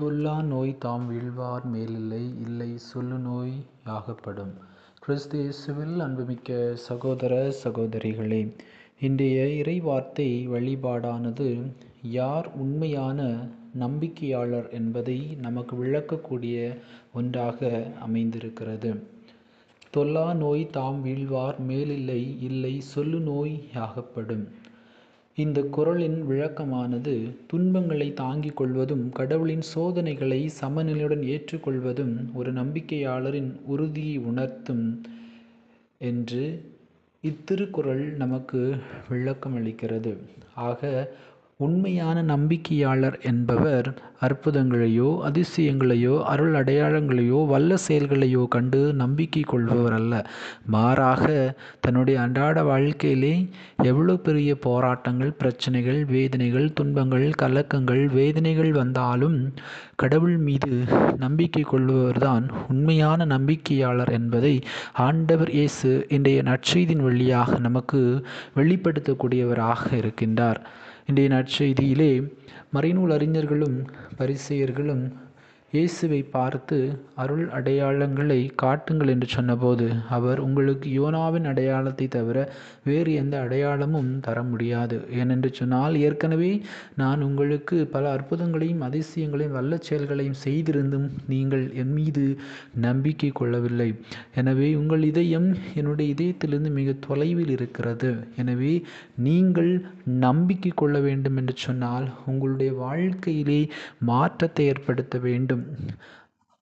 தொல்லா நோய் தாம் வீழ்வார் மேலில்லை இல்லை சொல்லுநோய் யாகப்படும். கிறிஸ்து இயேசுவில் அன்புமிக்க சகோதர சகோதரிகளே இன்றைய இறைவார்த்தை வழிபாடானது யார் உண்மையான நம்பிக்கையாளர் என்பதை நமக்கு விளக்கக்கூடிய ஒன்றாக அமைந்திருக்கிறது. தொல்லா நோய் தாம் வீழ்வார் மேலில்லை இல்லை சொல்லுநோய் யாகப்படும். இந்த குறளின் விளக்கமானது துன்பங்களை தாங்கிக் கொள்வதும் கடவுளின் சோதனைகளை சமநிலையுடன் ஏற்றுக்கொள்வதும் ஒரு நம்பிக்கையாளரின் உறுதியை உணர்த்தும் என்று இத்திருக்குறள் நமக்கு விளக்கமளிக்கிறது. ஆக உண்மையான நம்பிக்கையாளர் என்பவர் அற்புதங்களையோ அதிசயங்களையோ அருள் அடையாளங்களையோ வல்ல செயல்களையோ கண்டு நம்பிக்கை கொள்பவர் அல்ல. மாறாக தன்னுடைய அன்றாட வாழ்க்கையிலே எவ்வளோ பெரிய போராட்டங்கள் பிரச்சனைகள் வேதனைகள் துன்பங்கள் கலக்கங்கள் வேதனைகள் வந்தாலும் கடவுள் மீது நம்பிக்கை கொள்பவர்தான் உண்மையான நம்பிக்கையாளர் என்பதை ஆண்டவர் இயேசு இன்றைய நற்செய்தின் வழியாக நமக்கு வெளிப்படுத்தக்கூடியவராக இருக்கின்றார். இன்றைய நற்செய்தியிலே மறைநூல் அறிஞர்களும் பரிசேயர்களும் இயேசுவை பார்த்து அருள் அடையாளங்களை காட்டுங்கள் என்று சொன்னபோது அவர் உங்களுக்கு யோனாவின் அடையாளத்தை தவிர வேறு எந்த அடையாளமும் தர முடியாது. ஏனென்று சொன்னால் ஏற்கனவே நான் உங்களுக்கு பல அற்புதங்களையும் அதிசயங்களையும் வல்ல செயல்களையும் செய்திருந்தும் நீங்கள் என் மீது நம்பிக்கை கொள்ளவில்லை. எனவே உங்கள் இதயம் என்னுடைய இதயத்திலிருந்து மிக தொலைவில் இருக்கிறது. எனவே நீங்கள் நம்பிக்கை கொள்ள வேண்டும் என்று சொன்னால் உங்களுடைய வாழ்க்கையிலே மாற்றத்தை ஏற்படுத்த வேண்டும்.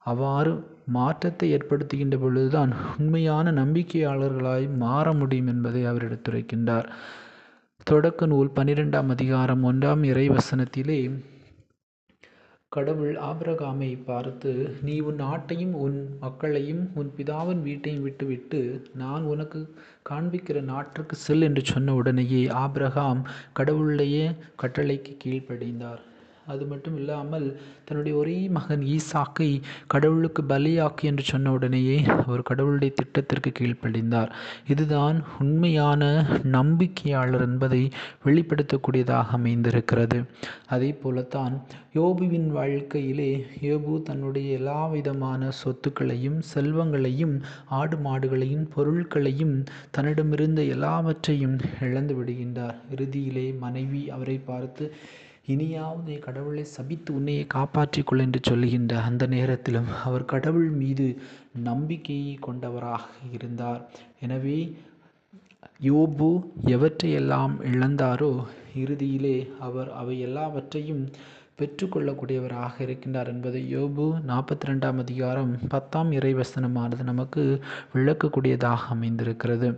அவ்வாறு மாற்றத்தை ஏற்படுத்துகின்ற பொழுதுதான் உண்மையான நம்பிக்கையாளர்களாய் மாற முடியும் என்பதை அவர் எடுத்துரைக்கின்றார். தொடக்க நூல் பன்னிரெண்டாம் அதிகாரம் ஒன்றாம் இறைவசனத்திலே கடவுள் ஆபிரகாமை பார்த்து நீ உன் நாட்டையும் உன் மக்களையும் உன் பிதாவின் வீட்டையும் விட்டுவிட்டு நான் உனக்கு காண்பிக்கிற நாட்டிற்கு செல் என்று சொன்ன உடனேயே ஆபிரகாம் கடவுளுடைய கட்டளைக்கு கீழ்ப்படிந்தார். அது மட்டும் இல்லாமல் தன்னுடைய ஒரே மகன் ஈசாக்கை கடவுளுக்கு பலியாக்கு என்று சொன்ன உடனேயே அவர் கடவுளுடைய திட்டத்திற்கு கீழ்ப்படிந்தார். இதுதான் உண்மையான நம்பிக்கையாளர் என்பதை வெளிப்படுத்தக்கூடியதாக அமைந்திருக்கிறது. அதே போலத்தான் யோபுவின் வாழ்க்கையிலே யோபு தன்னுடைய எல்லாவிதமான சொத்துக்களையும் செல்வங்களையும் ஆடு மாடுகளையும் பொருட்களையும் தன்னிடமிருந்த எல்லாவற்றையும் இழந்து விடுகின்றார். இறுதியிலே மனைவி அவரை பார்த்து இனியாவது கடவுளை சபித்து உன்னையே காப்பாற்றிக் கொள் என்று சொல்லுகின்ற அந்த நேரத்திலும் அவர் கடவுள் மீது நம்பிக்கையை கொண்டவராக இருந்தார். எனவே யோபு எவற்றையெல்லாம் இழந்தாரோ இறுதியிலே அவர் அவை எல்லாவற்றையும் பெற்றுக்கொள்ளக்கூடியவராக இருக்கின்றார் என்பதை யோபு நாற்பத்தி ரெண்டாம் அதிகாரம் பத்தாம் இறைவசனமானது நமக்கு விளக்கக்கூடியதாக அமைந்திருக்கிறது.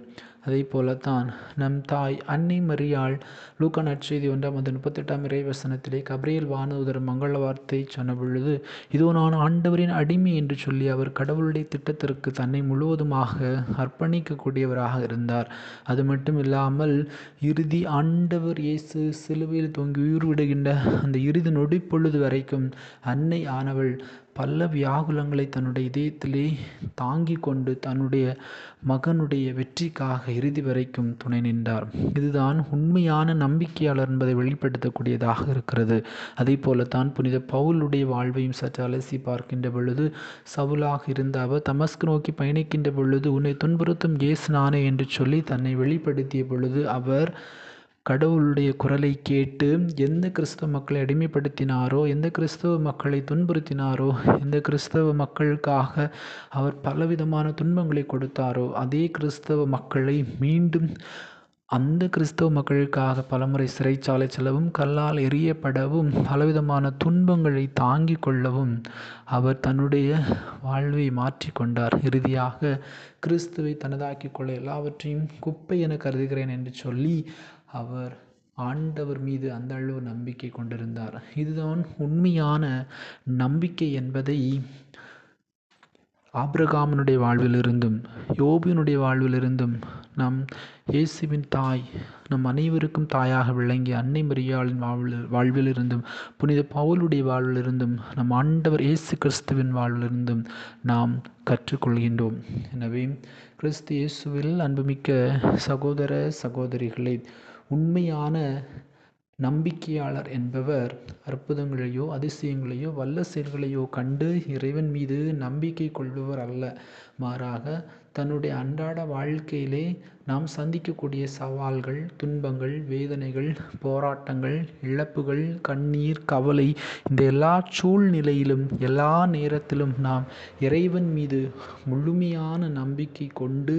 அதே போலத்தான் நம் தாய் அன்னை மரியாள் லூக்கா நற்செய்தி ஒன்றாம் அது முப்பத்தெட்டாம் இறை வசனத்திலே கபிரியேல் வானூதர் மங்கள வார்த்தை சொன்ன பொழுது இதோ நான் ஆண்டவரின் அடிமை என்று சொல்லி அவர் கடவுளுடைய திட்டத்திற்கு தன்னை முழுவதுமாக அர்ப்பணிக்கக்கூடியவராக இருந்தார். அது மட்டும் இல்லாமல் இறுதி ஆண்டவர் இயேசு சிலுவையில் தொங்கி உயிர் விடுகின்ற அந்த இறுதி நொடிப்பொழுது வரைக்கும் அன்னை ஆனவள் பல வியாகுலங்களை தன்னுடைய இதயத்திலே தாங்கிக் கொண்டு தன்னுடைய மகனுடைய வெற்றிக்காக இறுதி வரைக்கும் துணை நின்றார். இதுதான் உண்மையான நம்பிக்கையாளர் என்பதை வெளிப்படுத்தக்கூடியதாக இருக்கிறது. அதே போலத்தான் புனித பவுலுடைய வாழ்வையும் சற்று அலசி பார்க்கின்ற பொழுது சவுலாக இருந்த அவர் தமஸ்கு நோக்கி பயணிக்கின்ற பொழுது உன்னை துன்புறுத்தும் இயேசு நானே என்று சொல்லி தன்னை வெளிப்படுத்திய பொழுது அவர் கடவுளுடைய குரலை கேட்டு எந்த கிறிஸ்தவ மக்களை அடிமைப்படுத்தினாரோ எந்த கிறிஸ்தவ மக்களை துன்புறுத்தினாரோ எந்த கிறிஸ்தவ மக்களுக்காக அவர் பலவிதமான துன்பங்களை கொடுத்தாரோ அதே கிறிஸ்தவ மக்களை மீண்டும் அந்த கிறிஸ்தவ மக்களுக்காக பலமுறை சிறைச்சாலை செல்லவும் கல்லால் எரியப்படவும் பலவிதமான துன்பங்களை தாங்கிக் கொள்ளவும் அவர் தன்னுடைய வாழ்வை மாற்றிக்கொண்டார். இறுதியாக கிறிஸ்துவை தனதாக்கிக் கொள்ள எல்லாவற்றையும் குப்பை என கருதுகிறேன் என்று சொல்லி அவர் ஆண்டவர் மீது அந்த அளவு நம்பிக்கை கொண்டிருந்தார். இதுதான் உண்மையான நம்பிக்கை என்பதை ஆபிரகாமினுடைய வாழ்விலிருந்தும் யோபியனுடைய வாழ்விலிருந்தும் நம் இயேசுவின் தாய் நம் அனைவருக்கும் தாயாக விளங்கிய அன்னை மரியாளின் வாழ்வில் வாழ்விலிருந்தும் புனித பவுலுடைய வாழ்விலிருந்தும் நம் ஆண்டவர் இயேசு கிறிஸ்துவின் வாழ்விலிருந்தும் நாம் கற்றுக்கொள்கின்றோம். எனவே கிறிஸ்து இயேசுவில் அன்புமிக்க சகோதர சகோதரிகளே உண்மையான நம்பிக்கையாளர் என்பவர் அற்புதங்களையோ அதிசயங்களையோ வல்ல செயல்களையோ கண்டு இறைவன் மீது நம்பிக்கை கொள்பவர் அல்ல. மாறாக தன்னுடைய அன்றாட வாழ்க்கையிலே நாம் சந்திக்கக்கூடிய சவால்கள் துன்பங்கள் வேதனைகள் போராட்டங்கள் இழப்புகள் கண்ணீர் கவலை இந்த எல்லா சூழ்நிலையிலும் எல்லா நேரத்திலும் நாம் இறைவன் மீது முழுமையான நம்பிக்கை கொண்டு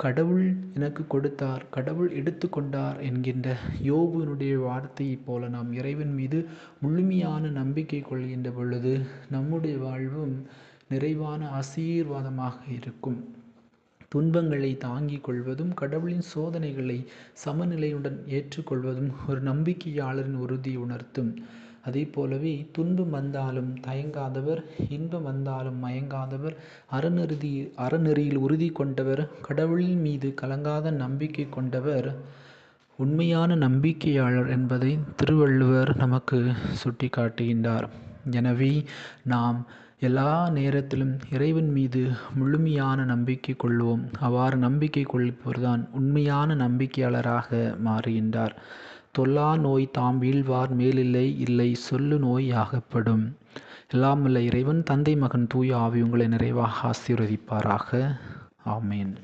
கடவுள் எனக்கு கொடுத்தார் கடவுள் எடுத்துக்கொண்டார் என்கின்ற யோபுனுடைய வார்த்தையைப் போல நாம் இறைவன் மீது முழுமையான நம்பிக்கை கொள்கின்ற பொழுது நம்முடைய வாழ்வும் நிறைவான ஆசீர்வாதமாக இருக்கும். துன்பங்களை தாங்கிக் கொள்வதும் கடவுளின் சோதனைகளை சமநிலையுடன் ஏற்றுக்கொள்வதும் ஒரு நம்பிக்கையாளரின் உறுதியை உணர்த்தும். அதே போலவே துன்பம் வந்தாலும் தயங்காதவர் இன்பம் வந்தாலும் மயங்காதவர் அறநெறிதி அறநெறியில் உறுதி கொண்டவர் கடவுளின் மீது கலங்காத நம்பிக்கை கொண்டவர் உண்மையான நம்பிக்கையாளர் என்பதை திருவள்ளுவர் நமக்கு சுட்டிக்காட்டுகின்றார். எனவே நாம் எல்லா நேரத்திலும் இறைவன் மீது முழுமையான நம்பிக்கை கொள்வோம். அவ்வாறு நம்பிக்கை கொள்பவர்தான் உண்மையான நம்பிக்கையாளராக மாறுகின்றார். தொல்லா நோய் தாம் வீழ்வார் மேலில்லை இல்லை சொல்லு நோய் ஆகப்படும் எல்லாமல்ல இறைவன் தந்தை மகன் தூய ஆவி உங்களை நிறைவாக ஆசீர்வதிப்பாராக. ஆமேன்.